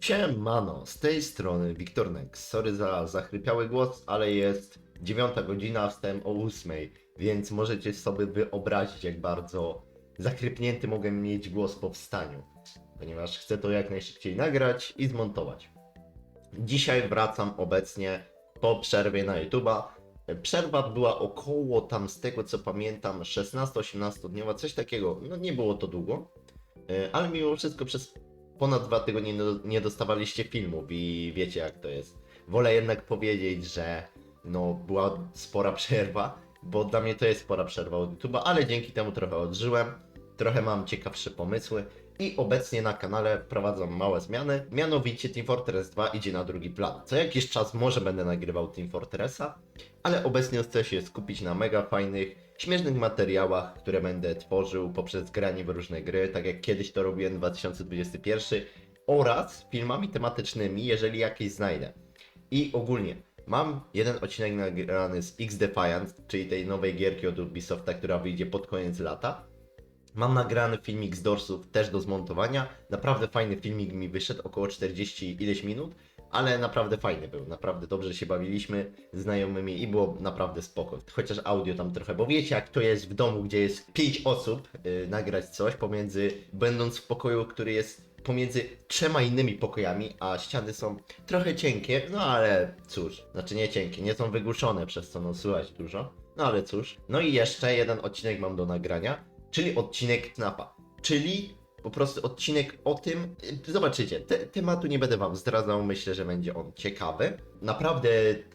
Siemano, z tej strony Wiktor Nex. Sorry za zachrypiały głos, ale jest dziewiąta godzina, wstałem o ósmej, więc możecie sobie wyobrazić, jak bardzo zachrypnięty mogę mieć głos po wstaniu, ponieważ chcę to jak najszybciej nagrać i zmontować. Dzisiaj wracam obecnie po przerwie na YouTube'a. Przerwa była około tam z tego co pamiętam 16-18 dniowa, coś takiego. No nie było to długo, E, ale mimo wszystko przez ponad dwa tygodnie nie, dostawaliście filmów i wiecie jak to jest. Wolę jednak powiedzieć, że no była spora przerwa, bo dla mnie to jest spora przerwa od YouTube'a, ale dzięki temu trochę odżyłem, trochę mam ciekawsze pomysły i obecnie na kanale wprowadzam małe zmiany. Mianowicie Team Fortress 2 idzie na drugi plan. Co jakiś czas może będę nagrywał Team Fortressa, ale obecnie chcę się skupić na mega fajnych, śmiesznych materiałach, które będę tworzył poprzez granie w różne gry, tak jak kiedyś to robiłem w 2021 oraz filmami tematycznymi, jeżeli jakieś znajdę. I ogólnie mam jeden odcinek nagrany z X Defiant, czyli tej nowej gierki od Ubisofta, która wyjdzie pod koniec lata. Mam nagrany filmik z Dorsów też do zmontowania. Naprawdę fajny filmik mi wyszedł, około 40 ileś minut, ale naprawdę fajny był. Naprawdę dobrze się bawiliśmy znajomymi i było naprawdę spoko. Chociaż audio tam trochę, bo wiecie jak to jest w domu, gdzie jest 5 osób, yy, nagrać coś pomiędzy, będąc w pokoju, który jest pomiędzy trzema innymi pokojami, a ściany są trochę cienkie, no ale cóż, znaczy nie cienkie, nie są wygłuszone, przez co no słychać dużo, no ale cóż. No i jeszcze jeden odcinek mam do nagrania, czyli odcinek Snapa, czyli po prostu odcinek o tym, zobaczycie, te, tematu nie będę wam zdradzał, myślę, że będzie on ciekawy. Naprawdę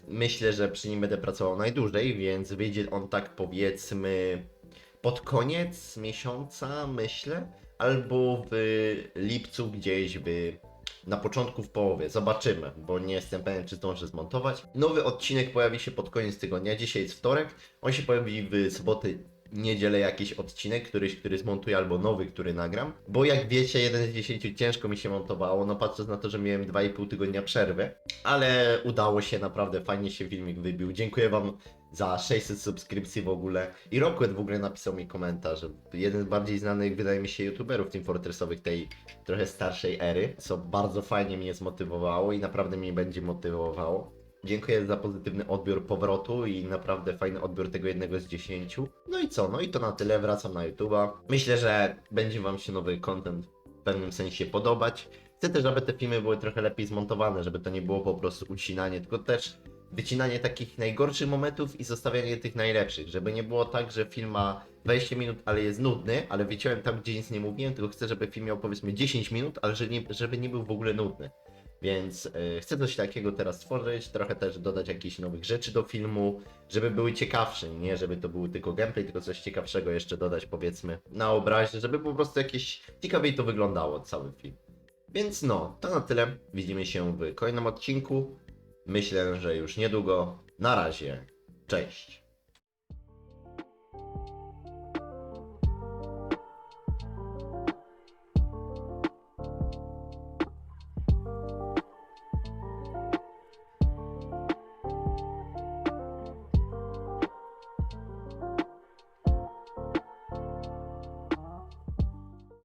myślę, że przy nim będę pracował najdłużej, więc wyjdzie on tak powiedzmy pod koniec miesiąca, myślę, albo w lipcu gdzieś w na początku w połowie. Zobaczymy, bo nie jestem pewien, czy zdążę zmontować. Nowy odcinek pojawi się pod koniec tygodnia. Dzisiaj jest wtorek. On się pojawi w sobotę, niedzielę jakiś odcinek, któryś, który zmontuję, albo nowy, który nagram. Bo jak wiecie, jeden z 10 ciężko mi się montowało, no patrząc na to, że miałem 2,5 tygodnia przerwy. Ale udało się, naprawdę fajnie się filmik wybił. Dziękuję Wam za 600 subskrypcji w ogóle. I Rocket w ogóle napisał mi komentarz, jeden z bardziej znanych, wydaje mi się, youtuberów Team Fortressowych tej trochę starszej ery, co bardzo fajnie mnie zmotywowało i naprawdę mnie będzie motywowało. Dziękuję za pozytywny odbiór powrotu i naprawdę fajny odbiór tego jednego z 10. No i co? No i to na tyle, wracam na YouTube'a. Myślę, że będzie Wam się nowy content w pewnym sensie podobać. Chcę też, aby te filmy były trochę lepiej zmontowane, żeby to nie było po prostu ucinanie, tylko też wycinanie takich najgorszych momentów i zostawianie tych najlepszych, żeby nie było tak, że film ma 20 minut, ale jest nudny, ale wyciąłem tam, gdzie nic nie mówiłem, tylko chcę, żeby film miał powiedzmy 10 minut, ale żeby nie, żeby nie był w ogóle nudny. Więc y, chcę coś takiego teraz stworzyć, trochę też dodać jakichś nowych rzeczy do filmu, żeby były ciekawsze, nie żeby to był tylko gameplay, tylko coś ciekawszego jeszcze dodać powiedzmy na obrazie, żeby po prostu jakieś ciekawiej to wyglądało cały film. Więc no, to na tyle. Widzimy się w kolejnym odcinku. Myślę, że już niedługo. Na razie. Cześć.